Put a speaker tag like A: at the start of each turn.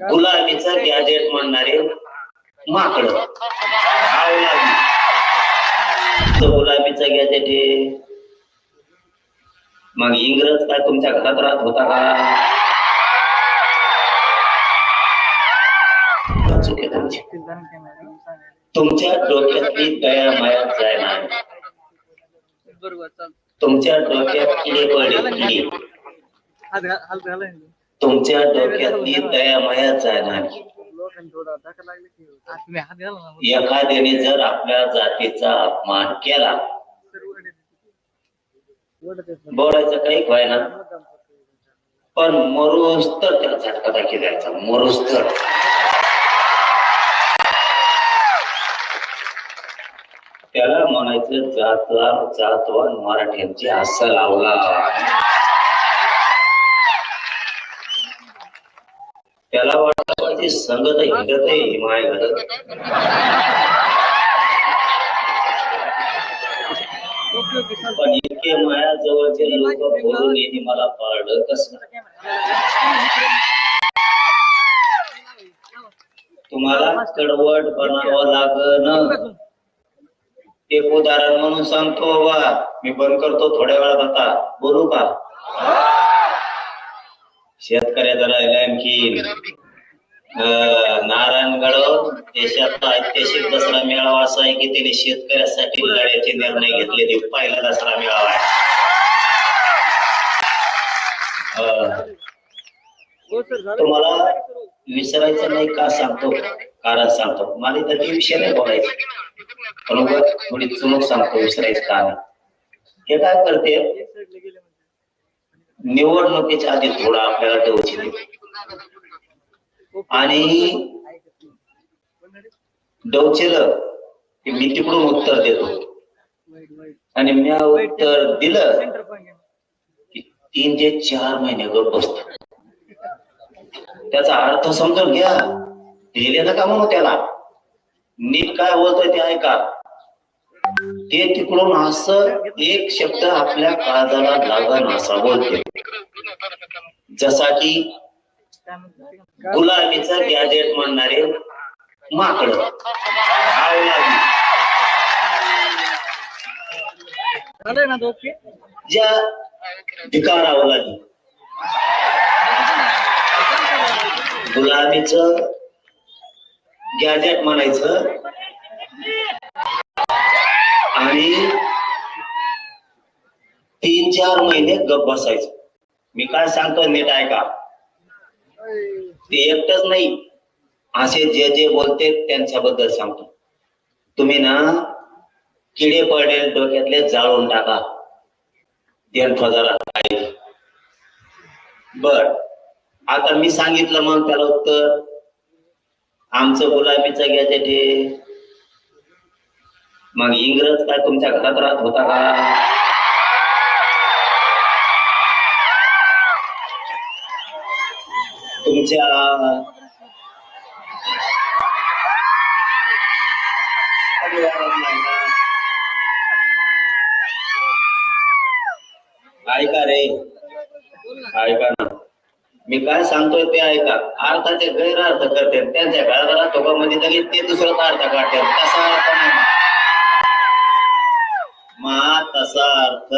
A: गुलाबीचं gadget म्हणणारे माकड. गुलाबीचं gadget हे मग इंग्रज काय तुमच्या घरात राहत होता का? तुमच्या डोक्यातली दया माया जायला तुमच्या डोक्यात किडे पडले. किडे तुमच्या डोक्यातली दया माया जायला एखाद्याने जर आपल्या जातीचा अपमान केला बोलायचं काही व्हायना पण मरुस्तर तर त्याला झटका दाखी द्यायचा मरूस त्याला म्हणायचं जातवान जातवान मराठ्यांची अस्सल लावला. त्याला वाटतं पाहिजे संगत हिंडत आहे माय पण इतके माया जवळचे लोक बोलून येते मला पाळलं कस? तुम्हाला कडवट बनावं लागण एक उदाहरण म्हणून सांगतो बा मी बंद करतो थोड्या वेळात आता. बोलू का? शेतकऱ्याचा राहिला आणखी नारायणगड देशातला ऐतिहासिक दसरा मेळावा असा आहे की त्यांनी शेतकऱ्यासाठी लढ्याचे निर्णय घेतले. पहिला दसरा मेळावा आहे. अं, तुम्हाला विसरायचं नाही का सांगतो? कारण सांगतो. मला तर ते विषय नाही बोलायचे. बरोबर थोडी चुनूक सांगतो विसरायचं का नाही? हे काय करते? निवडणुकीच्या आधी थोडा आपल्याला डोची आणि
B: ऐकत
A: की मी तिकडून उत्तर देतो. आणि मी उत्तर दिलं की तीन ते चार महिने गप बसतो त्याचा अर्थ समजून घ्या. दिले का म्हणू त्याला. नीट काय बोलतोय ते ऐका. ते तिकडून असं एक शब्द आपल्या काळजाला लागण असा बोलते जसा की गुलाबीचं गॅजेट म्हणणारे माकड. आवलादी. ज्या आवलादी. गुलाबीच गॅजेट म्हणायचं. आणि तीन चार महिने गप बसायचं. मी काय सांगतो नीट ऐका. ते एकटच नाही. असे जे जे बोलते त्यांच्याबद्दल सांगतो. तुम्ही ना किडे पडेल डोक्यातले जाळून टाका. बर. आता मी सांगितलं मग त्याला उत्तर. आमचं गुलाबीचं गॅजेट हे मग इंग्रज काय तुमच्या घरात राहत होता का? तुमच्या ऐका रे. ऐका ना. मी काय सांगतोय ते ऐका. अर्थाचे गैरअर्थ करते. त्यांच्या घरात मध्ये लगेच ते दुसरा अर्थ काढते. तसा अर्थ नाही. मा तसा अर्थ